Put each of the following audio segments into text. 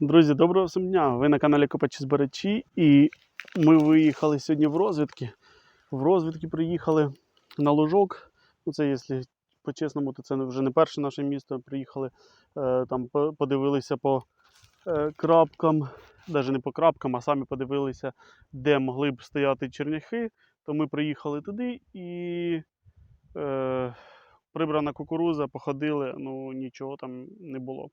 Друзі, доброго всім дня! Ви на каналі Копачі Збирачі і ми виїхали сьогодні в розвідки. В розвідки приїхали на лужок. Ну, це, якщо по-чесному, то це вже не перше наше місто. Приїхали е, там, подивилися по е, крапкам, навіть не по крапкам, а самі подивилися, де могли б стояти черняхи. То ми приїхали туди і е, прибрана кукуруза, походили, ну нічого там не було.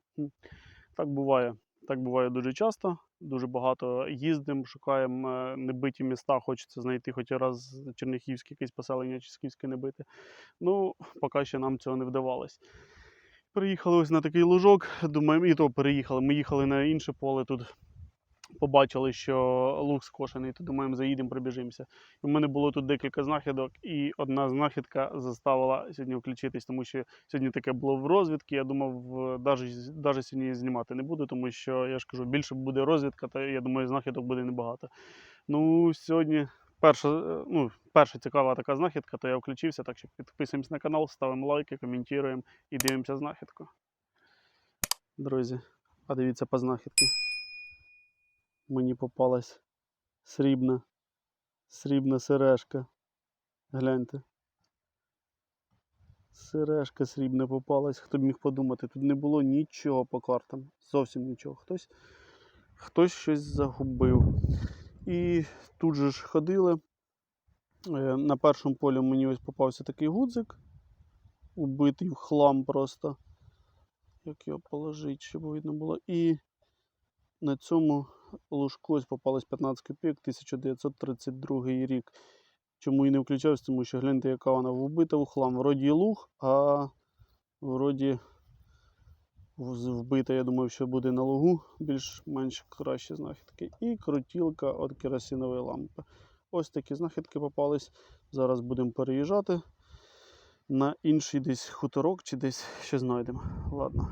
Так буває. Так буває дуже часто. Дуже багато їздимо, шукаємо е, небиті міста, хочеться знайти хоч раз Чернігівське якесь поселення чи скіфське небите. Ну, поки ще нам цього не вдавалось. Приїхали ось на такий лужок. Думаємо, і то переїхали. Ми їхали на інше поле тут. Побачили, що луг скошений, то думаємо, заїдемо, пробіжимося. В мене було тут декілька знахідок, і одна знахідка заставила сьогодні включитись, тому що сьогодні таке було в розвідці. Я думав, навіть сьогодні знімати не буду, тому що я ж кажу, більше буде розвідка, та я думаю, знахідок буде небагато. Ну, сьогодні перша, ну, перша цікава така знахідка, то я включився, так що підписуємось на канал, ставимо лайки, коментуємо і дивимося знахідку. Друзі, а дивіться по знахідки. Мені попалась срібна, срібна сережка. Гляньте. Сережка срібна попалась. Хто б міг подумати, тут не було нічого по картам. Зовсім нічого. Хтось, хтось щось загубив. І тут же ж ходили. Е, На першому полі мені ось попався такий гудзик. Убитий в хлам просто. Як його положити, щоб видно було. І на цьому лужку ось попалось 15 копійок 1932 рік. Чому і не включався, тому що гляньте, яка вона вбита в хлам. Вроді луг, а вроді вбита, я думаю, що буде на лугу більш-менш кращі знахідки. І крутілка від керосинової лампи. Ось такі знахідки попались. Зараз будемо переїжджати на інший десь хуторок чи десь ще знайдемо. Ладно.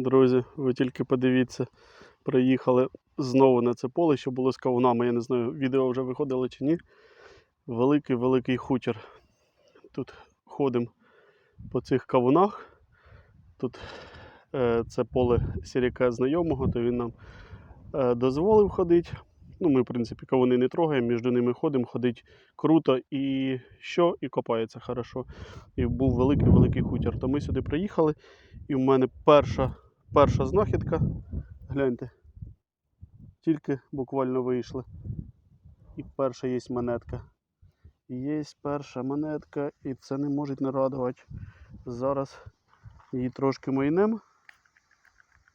Друзі, ви тільки подивіться, приїхали знову на це поле, що було з кавунами. Я не знаю, відео вже виходило чи ні. Великий-великий хутір. Тут ходимо по цих кавунах. Тут е, це поле сіряка знайомого, то він нам е, дозволив ходити. Ну, ми, в принципі, кавуни не трогаємо, між ними ходимо, ходить круто і що, і копається хорошо. І був великий-великий хутір. То ми сюди приїхали, і в мене перша, перша знахідка. Гляньте. Тільки буквально вийшли. І перша є монетка. Є перша монетка, і це не може не радувати. Зараз її трошки майнемо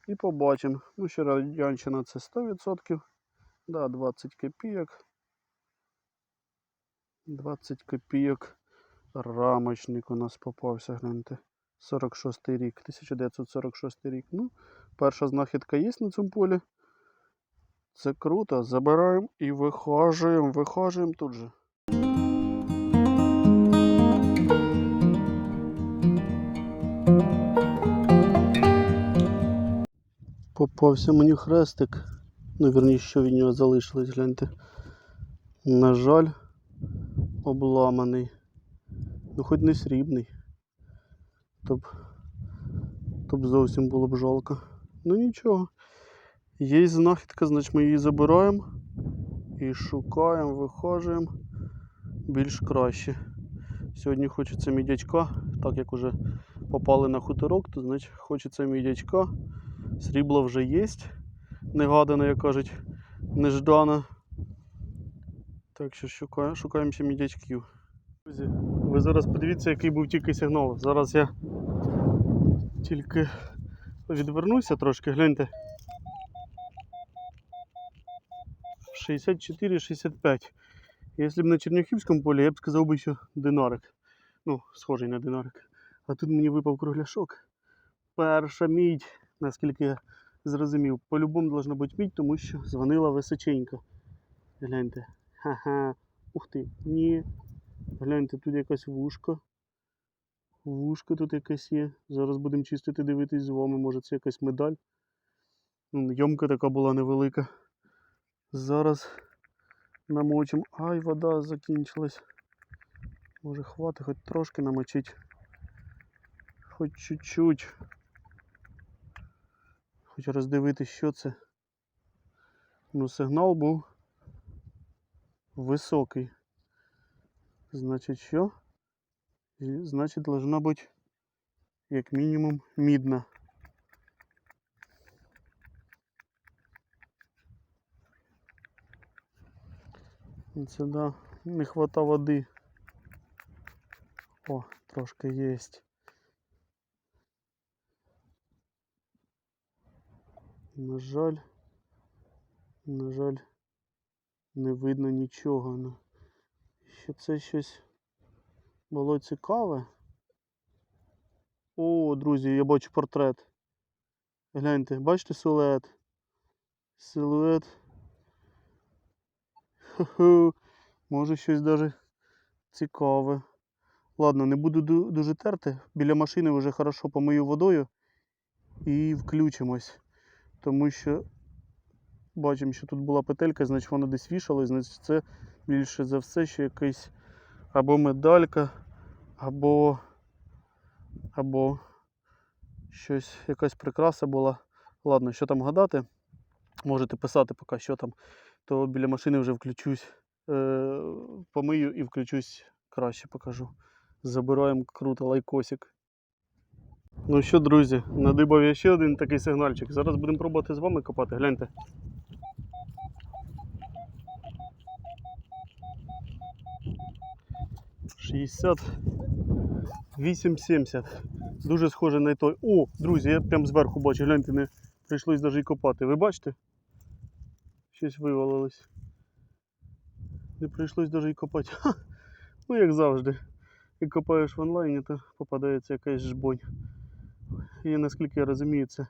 і побачимо. Ну, ще радянщина це 100%. Да, 20 копійок. 20 копійок. Рамочник у нас попався, гляньте. 46 рік, 1946 рік. Ну, перша знахідка є на цьому полі. Це круто. Забираємо і вихажуємо, вихажуємо тут же. Попався мені хрестик. Ну, вірніше, що від нього залишилось, гляньте. На жаль, обламаний. Ну, хоч не срібний. То б, то б зовсім було б жалко. Ну нічого. Є знахідка, значить ми її забираємо і шукаємо, вихажуємо більш краще. Сьогодні хочеться мідячка, так як уже попали на хуторок, то значить хочеться мідячка. Срібло вже є. Негадано, як кажуть, неждано. Так що шукаємо ще мідячків. Друзі, ви зараз подивіться, який був тільки сигнал. Зараз я тільки відвернуся трошки, гляньте. 64-65. Якщо б на Черняхівському полі, я б сказав би, що динарик. Ну, схожий на динарик. А тут мені випав кругляшок. Перша мідь, наскільки я зрозумів. По-любому должна бути мідь, тому що дзвонила височенько. Гляньте. Ха-ха. Ух ти. Ні. Гляньте, тут якась вушка. Вушка тут якась є. Зараз будемо чистити, дивитись з вами. Може це якась медаль. Йомка така була невелика. Зараз намочимо. Ай, вода закінчилась. Може хватить хоч трошки намочить. Хоч чуть-чуть. Хоч роздивитись, що це. Ну, сигнал був високий. Значить, що? І, Значить, должна бути як мінімум мідна. Це не хвата води. О, трошки єсть. На жаль, на жаль, не видно нічого. Що це щось було цікаве. О, друзі, я бачу портрет. Гляньте, бачите силует? Силует. Може щось даже цікаве. Ладно, не буду дуже терти. Біля машини вже хорошо помию водою і включимось. Тому що бачимо, що тут була петелька, значить вона десь вішалась, значить це більше за все, що якийсь або медалька, або, або щось, якась прикраса була. Ладно, що там гадати? Можете писати поки що там, то біля машини вже включусь, е, помию і включусь краще покажу. Забираємо круто лайкосик. Ну що, друзі, надибав я ще один такий сигнальчик. Зараз будемо пробувати з вами копати. Гляньте. Шістдесят вісім сімдесят. Дуже схоже на той. О, друзі, я прям зверху бачу, гляньте, не прийшлось навіть копати. Ви бачите? Щось вивалилось. Не прийшлось навіть і копати. Ха! Ну, як завжди. І копаєш в онлайні, то попадається якась жбонь. І наскільки я розумію, це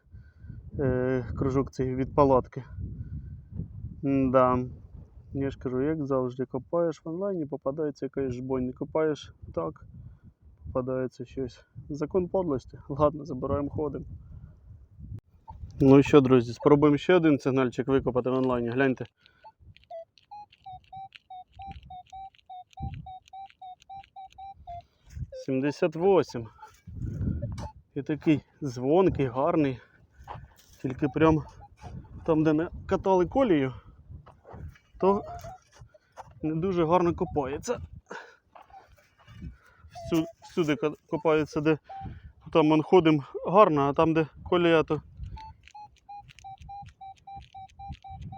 е, кружок цей від палатки. Да. Я ж кажу, як завжди, копаєш в онлайні, попадається якась жбонь. Копаєш так, попадається щось. Закон подлості. Ладно, забираємо ходимо. Ну що, друзі, спробуємо ще один сигнальчик викопати в онлайні. Гляньте. Сімдесят восім. І такий дзвонкий, гарний. Тільки прям там, де не катали колію, то не дуже гарно копається. Всюди копається, де там ми ходимо гарно, а там, де колія, то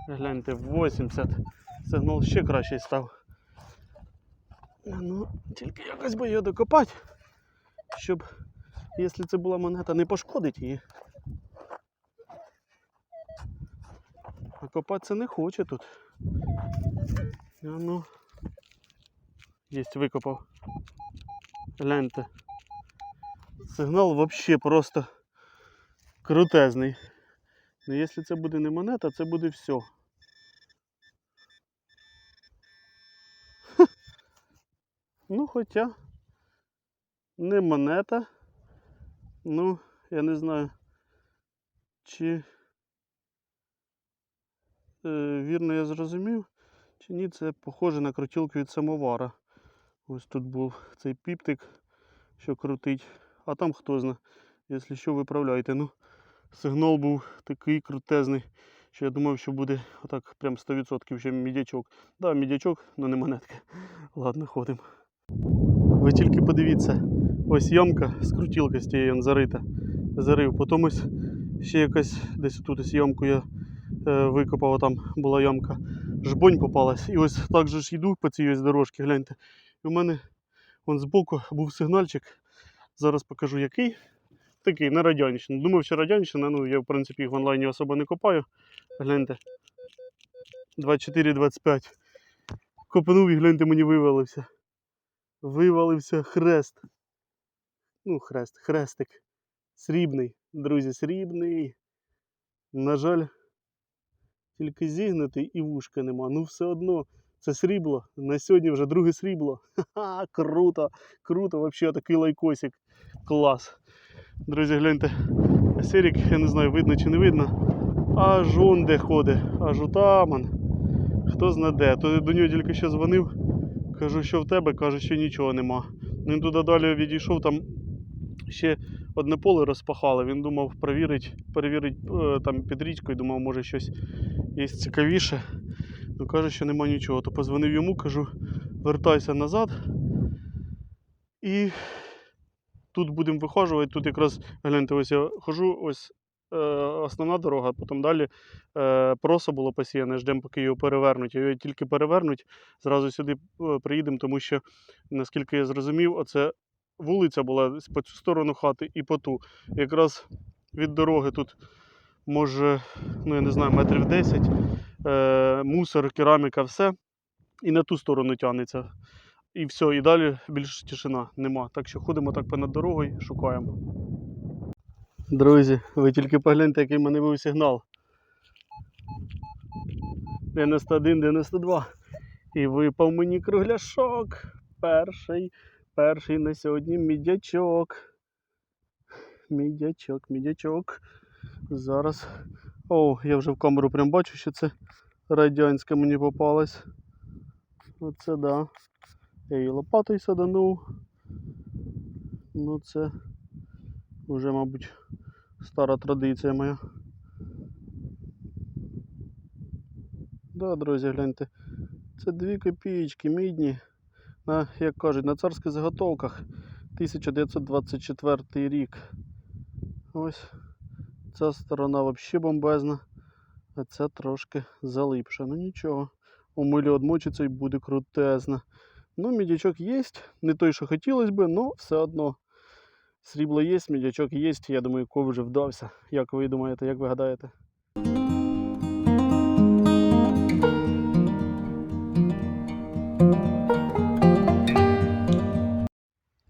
гляньте, 80. Сигнал ще кращий став. Ну, тільки якось би його докопати, щоб, якщо це була монета, не пошкодить її. А копатися не хоче тут. А ну. Єсть, викопав. Гляньте. Сигнал взагалі просто крутезний. Ну, якщо це буде не монета, це буде все. Ну, хоча не монета. Ну, я не знаю, чи вірно я зрозумів, чи ні, це похоже на крутілку від самовара. Ось тут був цей піптик, що крутить. А там хто зна, якщо що, виправляйте. Ну, сигнал був такий крутезний, що я думав, що буде отак прям 100% ще мідячок. Да, мідячок, але не монетка. Ладно, ходимо. Ви тільки подивіться, ось ямка з крутілки з тієї зарита. Зарив. Потім ось ще якась десь тут ось ямку я е, викопав, там була ямка. Жбонь попалась. І ось так же ж йду по цій ось дорожці, гляньте. І у мене вон збоку був сигнальчик. Зараз покажу який. Такий, не радянщина. Думав, що радянщина, ну я в принципі їх в онлайні особо не копаю. Гляньте. 24-25. Копнув і гляньте, мені вивалився. Вивалився хрест. Ну, хрест, хрестик. Срібний, друзі, срібний. На жаль, тільки зігнутий і вушка нема. Ну все одно, це срібло. На сьогодні вже друге срібло. Ха-ха, круто, круто, взагалі такий лайкосик. Клас. Друзі, гляньте. Серік, я не знаю, видно чи не видно. Аж он де ходить, аж отам. он. Хто знаде, то до нього тільки що дзвонив, кажу, що в тебе, каже, що нічого нема. Він туди далі відійшов, там ще одне поле розпахали. Він думав перевірить, перевірить е, там під річкою, думав, може щось є цікавіше. Ну каже, що нема нічого. То позвонив йому, кажу, вертайся назад. І тут будемо вихожувати. Тут якраз гляньте, ось я хожу, ось е, основна дорога, потім далі е, просо було посіяне, ждемо, поки його перевернуть. Його тільки перевернуть, зразу сюди е, приїдемо, тому що, наскільки я зрозумів, оце вулиця була по цю сторону хати і по ту. Якраз від дороги тут може, ну я не знаю, метрів 10, е, мусор, кераміка, все. І на ту сторону тягнеться. І все, і далі більш тишина нема. Так що ходимо так понад дорогою, шукаємо. Друзі, ви тільки погляньте, який в мене був сигнал. 91, 92. І випав мені кругляшок. Перший, перший на сьогодні мідячок. Мідячок, мідячок. Зараз. О, я вже в камеру прям бачу, що це радянська мені попалась. Оце да. Я її лопатою саданув. Ну це вже, мабуть, стара традиція моя. Да, друзі, гляньте. Це дві копієчки мідні. На, як кажуть, на царських заготовках 1924 рік. Ось ця сторона взагалі бомбезна, а ця трошки залипша. Ну нічого. У милі одмочиться і буде крутезна. Ну, мідячок є, не той, що хотілося б, але все одно. Срібло є, мідячок є, я думаю, ков вже вдався. Як ви думаєте, як ви гадаєте?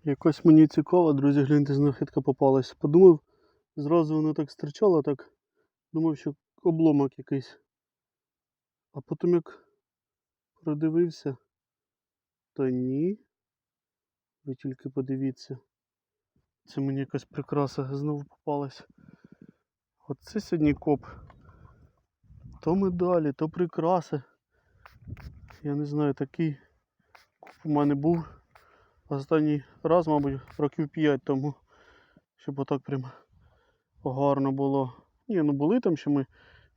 Якось мені цікаво, друзі, гляньте, знахідка попалась. Подумав, зразу воно так стирчало, так думав, що обломок якийсь. А потім як продивився, то ні. Ви тільки подивіться. Це мені якась прикраса знову попалась. Оце сьогодні коп. То медалі, то прикраси. Я не знаю, такий коп у мене був. Останній раз, мабуть, років 5 тому. Щоб отак прям гарно було. Ні, ну були там, що ми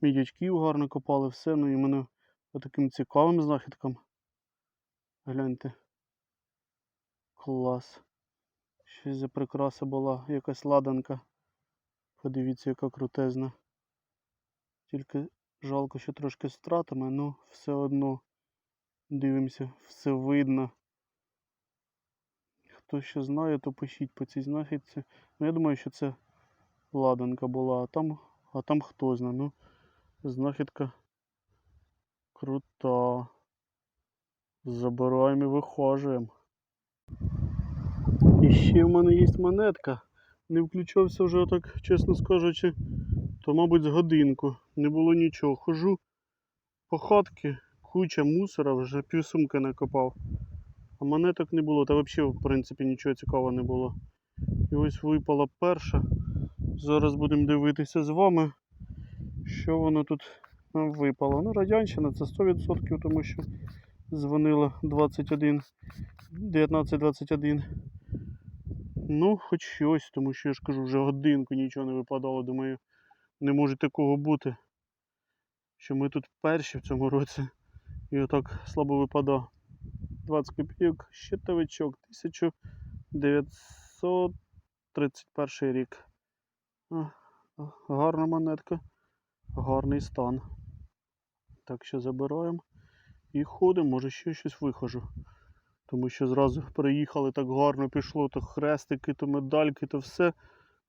мідячків гарно копали, все, ну і мене таким цікавим знахідкам. Гляньте. Клас. Щось за прикраса була, якась ладанка. Подивіться, яка крутезна. Тільки жалко, що трошки з втратами, ну все одно дивимося, все видно. Хто ще знає, то пишіть по цій знахідці. Ну, я думаю, що це ладанка була, а там, а там хто знає. Ну, знахідка крута. Забираємо і вихожуємо. І ще в мене є монетка. Не включався вже так, чесно скажучи, то, мабуть, з годинку. Не було нічого. Хожу по хатки, куча мусора, вже півсумки накопав. А монеток не було, та взагалі, в принципі, нічого цікавого не було. І ось випала перша. Зараз будемо дивитися з вами, що воно тут нам випало. Ну, радянщина це 100%, тому що дзвонила 21, 1921. Ну, хоч щось, тому що я ж кажу, вже годинку нічого не випадало. Думаю, не може такого бути. Що ми тут перші в цьому році. І отак слабо випадає. 20 копійок, щитовичок, 1931 рік. Гарна монетка, гарний стан. Так що забираємо і ходимо, може ще щось вихожу. Тому що зразу приїхали так гарно пішло, то хрестики, то медальки, то все.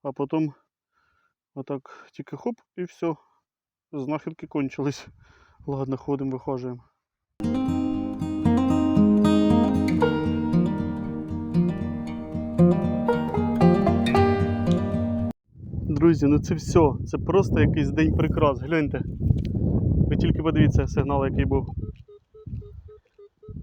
А потім отак тільки хоп і все. Знахідки кончились. Ладно, ходимо, вихожуємо. Друзі, ну це все. Це просто якийсь день прикрас. Гляньте. Ви тільки подивіться сигнал, який був.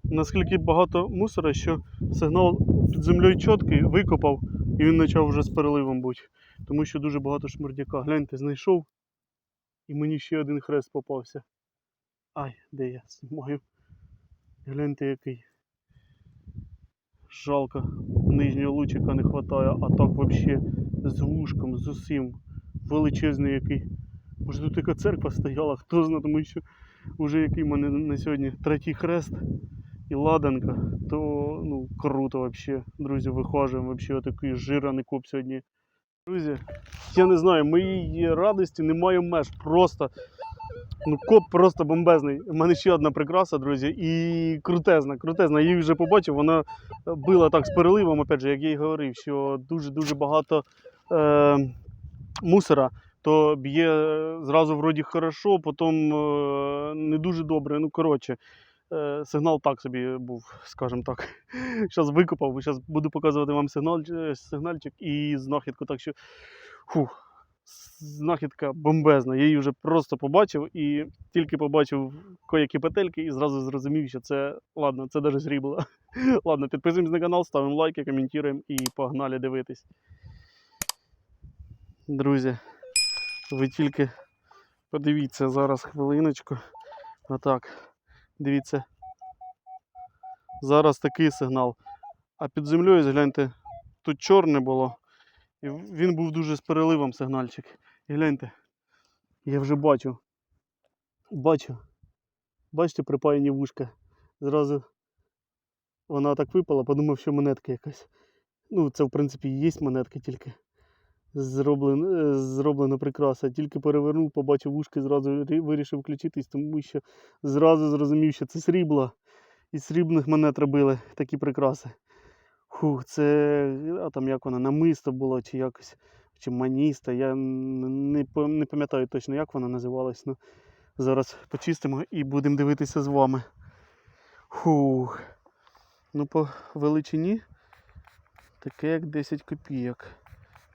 Наскільки багато мусора, що сигнал під землею чіткий, викопав, і він почав вже з переливом бути. Тому що дуже багато шмурдяка. Гляньте, знайшов. І мені ще один хрест попався. Ай, де я знімаю? Гляньте який. Жалко, нижнього лучика не вистачає, а так взагалі з вушком, з усім. Величезний який. Може тут яка церква стояла, хто знає, тому що вже який в мене на сьогодні третій хрест і ладанка, то ну круто взагалі. Друзі, вихожуємо взагалі отакий жираний коп сьогодні. Друзі, я не знаю, моїй радості немає меж. Просто ну, коп просто бомбезний. У мене ще одна прикраса, друзі, і крутезна, крутезна. Я її вже побачив, вона била так з переливом, опять же, як я й говорив, що дуже-дуже багато е, мусора, то б'є зразу вроді хорошо, потім е, не дуже добре. Ну, коротше, е, сигнал так собі був, скажімо так. Зараз викопав, зараз буду показувати вам сигнал, е, сигнальчик і знахідку. Так що, фух, знахідка бомбезна. Я її вже просто побачив і тільки побачив коякі петельки і зразу зрозумів, що це ладно, це навіть срібло. Ладно, підписуємось на канал, ставимо лайки, коментуємо і погнали дивитись. Друзі, ви тільки подивіться зараз хвилиночку. Отак. Дивіться. Зараз такий сигнал. А під землею, гляньте, тут чорне було. І він був дуже з переливом сигнальчик. І гляньте, я вже бачу. Бачу. Бачите, припаяні вушка. Зразу вона так випала, подумав, що монетка якась. Ну, це в принципі і є монетка тільки. Зроблена, зроблена прикраса. Тільки перевернув, побачив вушки, зразу вирішив включитись, тому що зразу зрозумів, що це срібло. Із срібних монет робили такі прикраси. Фух, це а там як вона, намисто було, чи якось, чи маніста. Я не, не пам'ятаю точно, як вона називалась. Ну, зараз почистимо і будемо дивитися з вами. Фух. Ну, по величині таке як 10 копійок.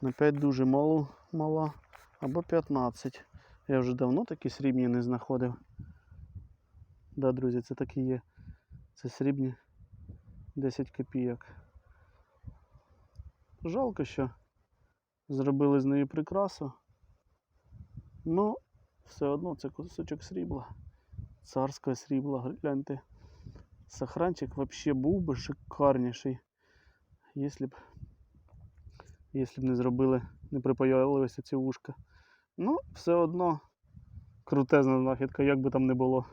На 5 дуже мало, мала. Або 15. Я вже давно такі срібні не знаходив. Да, друзі, це такі є. Це срібні 10 копійок. Жалко, що зробили з неї прикрасу. Ну, все одно це кусочок срібла. Царське срібло, гляньте. Сохранчик вообще був би шикарніший, якщо б, якщо б не зробили, не припаялися ці вушка. Ну, все одно крутезна знахідка, як би там не було.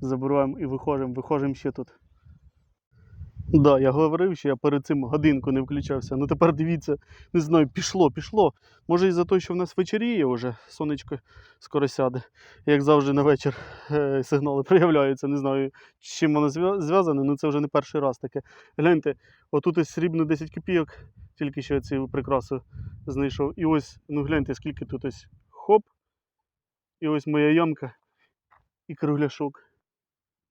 Забираємо і виходимо, виходимо ще тут. Да, я говорив, що я перед цим годинку не включався. Ну тепер дивіться, не знаю, пішло, пішло. Може із-за того, що в нас вечоріє вже, сонечко скоро сяде. Як завжди на вечір е, сигнали проявляються. Не знаю, з чим воно зв'я- зв'язане, але це вже не перший раз таке. Гляньте, отут ось срібно 10 копійок, тільки що я цю прикрасу знайшов. І ось, ну гляньте, скільки тут ось хоп. І ось моя ямка і кругляшок.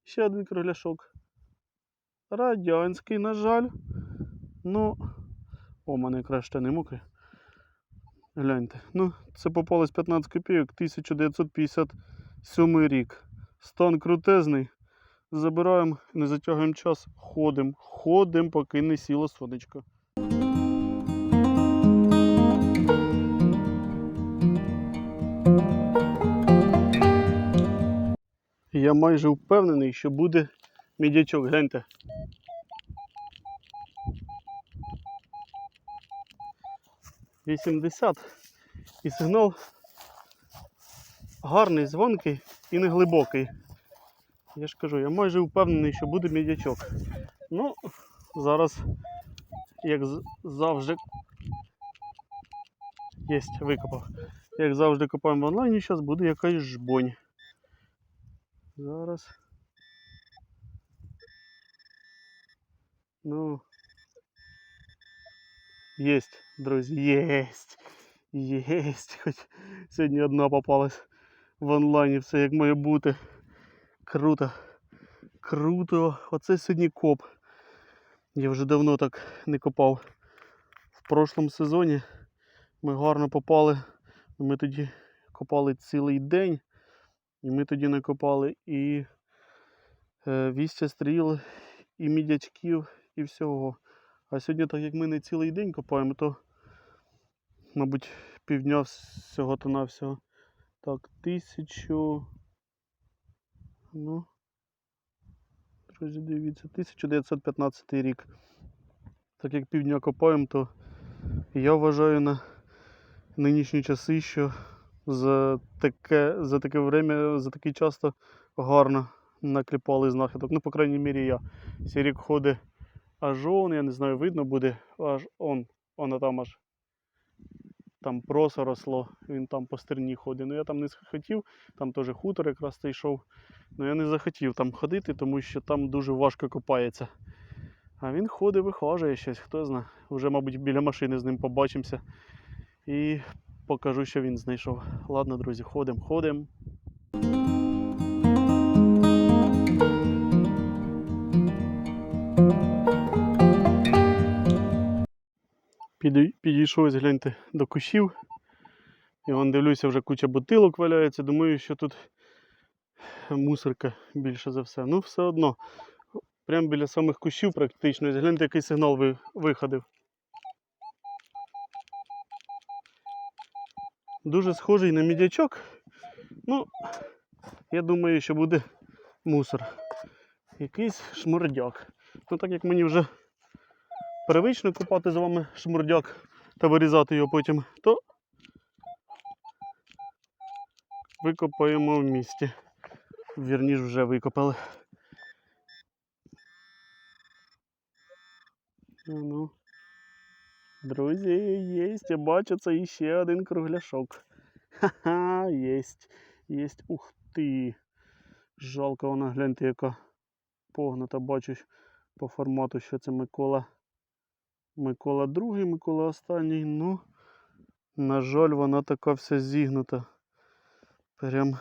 Ще один кругляшок. Радянський, на жаль. Ну, о, мене якраз ще не мокрі. Гляньте. Ну, це попалось 15 копійок, 1957 рік. Стан крутезний. Забираємо, не затягуємо час, ходимо. Ходимо, поки не сіло сонечко. Я майже впевнений, що буде мідячок. Гляньте. Вісімдесят. І сигнал гарний, звонкий і не глибокий. Я ж кажу, я майже впевнений, що буде мідячок. Ну, зараз, як завжди, єсть, викопав. Як завжди копаємо в онлайні, зараз буде якась жбонь. Зараз. Ну. Єсть, друзі, єсть. Єсть. Хоч сьогодні одна попалась в онлайні, все як має бути. Круто. Круто. Оце сьогодні коп. Я вже давно так не копав. В прошлому сезоні ми гарно попали. Ми тоді копали цілий день. І ми тоді накопали і е, вістя стріл, і мідячків, і всього. А сьогодні, так як ми не цілий день копаємо, то, мабуть, півдня всього то навсього. Так, тисячу. Ну, друзі, дивіться, 1915 рік. Так як півдня копаємо, то я вважаю на нинішні часи, що за таке, за таке время, за такий час то гарно накліпали знахідок. Ну, по крайній мірі, я. Цей рік ходить аж он, я не знаю, видно буде, аж он, воно там аж там просо росло, він там по стерні ходить. Ну я там не захотів, там теж хутор якраз цей йшов. Ну я не захотів там ходити, тому що там дуже важко копається. А він ходить, вихожує щось, хто знає. Вже, мабуть, біля машини з ним побачимося. І покажу, що він знайшов. Ладно, друзі, ходимо, ходимо. Підійшов, гляньте, до кущів. І вон дивлюся, вже куча бутилок валяється. Думаю, що тут мусорка більше за все. Ну, все одно. Прямо біля самих кущів практично. Гляньте, який сигнал ви, виходив. Дуже схожий на мідячок. Ну, я думаю, що буде мусор. Якийсь шмурдяк. Ну, так як мені вже привично купати з вами шмурдяк та вирізати його потім, то викопаємо в місті. Вірніш вже викопали. Ну, друзі, єсть, я бачу, це іще один кругляшок. Ха-ха, єсть, єсть. Ух ти. Жалко вона, гляньте, яка погнута. Бачу по формату, що це Микола. Микола другий, Микола останній. Ну, на жаль, вона така вся зігнута. Прям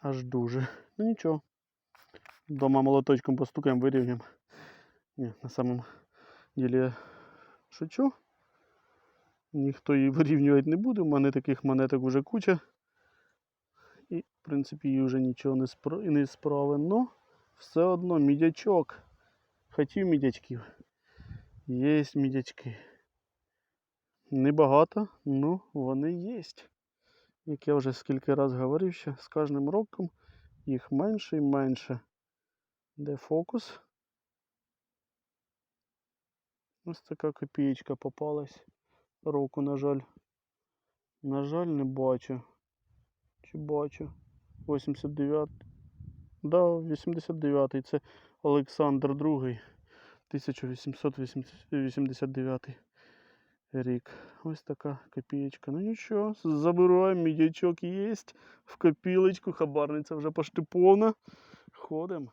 аж дуже. Ну нічого. Дома молоточком постукаємо, вирівняємо. Ні, на самом ділі я шучу. Ніхто її вирівнювати не буде. У мене таких монеток вже куча. І, в принципі, її вже нічого не, не справи. Ну, все одно мідячок. Хотів мідячків. Є мідячки. Небагато, але вони є. Як я вже скільки раз говорив, що з кожним роком їх менше і менше. Де фокус? Ось така копієчка попалась. Руку, на жаль. На жаль, не бачу. Чи бачу? 89. Да, 89-й. Це Олександр II. 1889 рік. Ось така копієчка. Ну нічого, забираємо, мідячок є. В копілочку, хабарниця вже почти повна. Ходимо.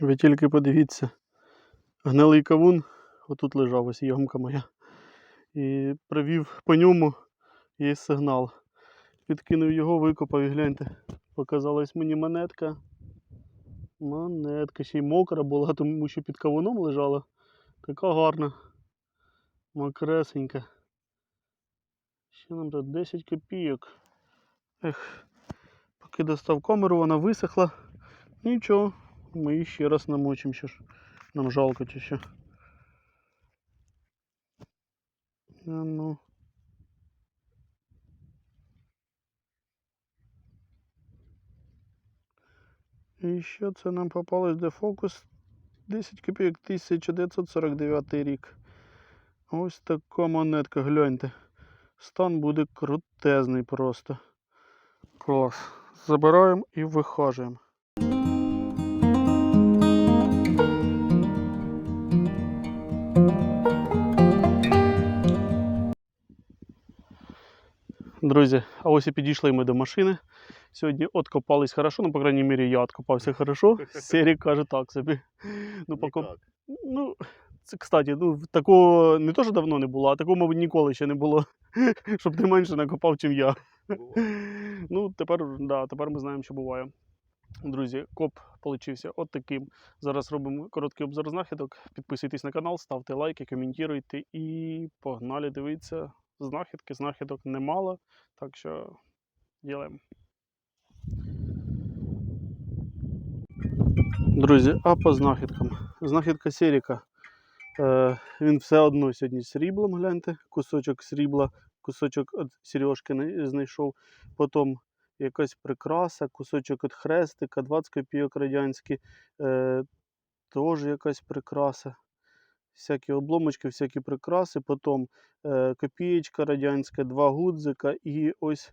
Ви тільки подивіться, гнилий кавун, отут лежав ось ямка моя. І провів по ньому є сигнал. Підкинув його, викопав і гляньте. Показалась мені монетка. Монетка ще й мокра була, тому що під кавуном лежала. Така гарна. Мокресенька. Ще нам тут 10 копійок. Ех, поки достав камеру, вона висохла. Нічого, ми її ще раз намочимо, що ж. Нам жалко чи що. А ну. І що це нам попалось де фокус? 10 копійок 1949 рік. Ось така монетка, гляньте. Стан буде крутезний просто. Клас. Забираємо і вихажуємо. Друзі, а ось і підійшли ми до машини. Сьогодні откопались хорошо, ну, по крайній мірі, я откопався хорошо. Серік каже так собі. Ну, покоп... ну це, кстати, ну, такого не то, що давно не було, а такого, мабуть, ніколи ще не було. Щоб ти менше накопав, чим я. Ну, тепер, да, тепер ми знаємо, що буває. Друзі, коп получився от таким. Зараз робимо короткий обзор знахідок. Підписуйтесь на канал, ставте лайки, коментуйте і погнали дивитися. Знахідки, знахідок немало, так що ділимо. Друзі, а по знахідкам. Знахідка Серіка Е, він все одно сьогодні сріблом, гляньте, кусочок срібла, кусочок від сережки знайшов. Потім якась прикраса, кусочок від хрестика, 20 копійок радянські, е, теж якась прикраса. Всякі обломочки, всякі прикраси. Потім е, копієчка радянська, два гудзика і ось,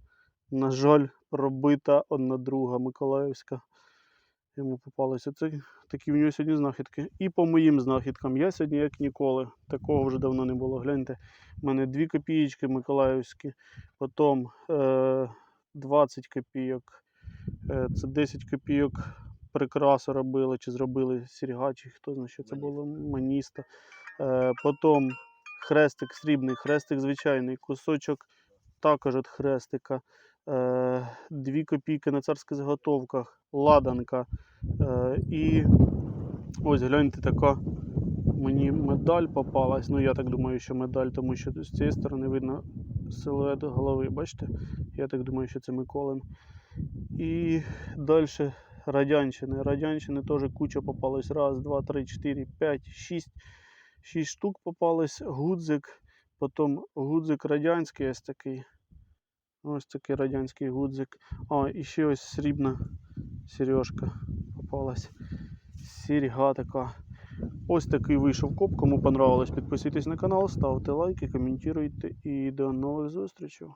на жаль, пробита одна друга Миколаївська. Йому попалося. Це такі в нього сьогодні знахідки. І по моїм знахідкам. Я сьогодні як ніколи. Такого вже давно не було. Гляньте, в мене дві копієчки Миколаївські, потім е, 20 копійок. Е, це 10 копійок прикрасу робили, чи зробили серга, чи хто знає, що це було, маніста. Е, потім хрестик срібний, хрестик звичайний, кусочок також від хрестика. Е, 2 копійки на царських заготовках, ладанка. Е, і ось гляньте, така мені медаль попалась. Ну, я так думаю, що медаль, тому що з цієї сторони видно силует голови. Бачите? Я так думаю, що це Миколин. І далі радянщини. Радянщини теж куча попалась. Раз, два, три, чотири, п'ять, шість. Шість штук попалось. Гудзик. Потім гудзик радянський ось такий. Ось такий радянський гудзик. А, і ще ось срібна сережка попалась. Серьга така. Ось такий вийшов коп. Кому понравилось, підписуйтесь на канал, ставте лайки, коментуйте і до нових зустрічей.